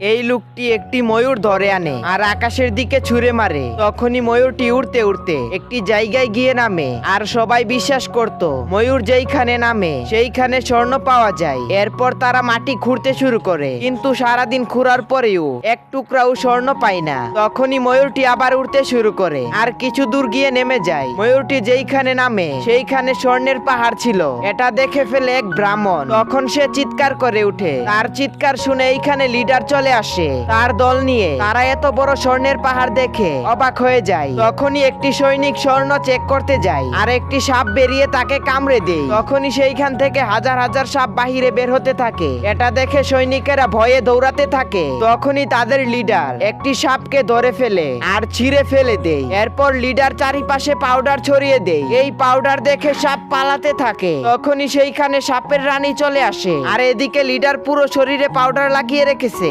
এই লোকটি একটি ময়ূর ধরে আনে আর আকাশের দিকে ছুঁড়ে মারে। তখনই ময়ূরটি উড়তে উড়তে একটি জায়গায় গিয়ে নামে আর সবাই বিশ্বাস করত, ময়ূর যেইখানে নামে সেইখানে স্বর্ণ পাওয়া যায়। এরপর তারা মাটি খুঁড়তে শুরু করে, কিন্তু সারাদিন খুঁড়ার পরেও এক টুকরাও স্বর্ণ পায় না। তখনই ময়ূরটি আবার উড়তে শুরু করে আর কিছু দূর গিয়ে নেমে যায়। ময়ূরটি যেইখানে নামে সেইখানে স্বর্ণের পাহাড় ছিল। এটা দেখে ফেলে এক ব্রাহ্মণ। তখন সে চিৎকার করে উঠে। তার চিৎকার শুনে এইখানে লিডার চলে আসে। তার দল নিয়ে তারা এত বড় স্বর্ণের পাহাড় দেখে অবাক হয়ে যায়। তখনই একটি সৈনিক স্বর্ণ চেক করতে যায় আর একটি সাপ বেরিয়ে তাকে কামড়ে দেয়। তখনই সেইখান থেকে হাজার হাজার সাপ বাহিরে বের হতে থাকে। এটা দেখে সৈনিকেরা ভয়ে দৌড়াতে থাকে। তখনই তাদের লিডার একটি সাপকে ধরে ফেলে আর ছিঁড়ে ফেলে দেয়। এরপর লিডার চারিপাশে পাউডার ছড়িয়ে দেয়। এই পাউডার দেখে সাপ পালাতে থাকে। তখনই সেইখানে সাপের রানী চলে আসে। আর এদিকে লিডার পুরো শরীরে পাউডার লাগিয়ে রেখেছে।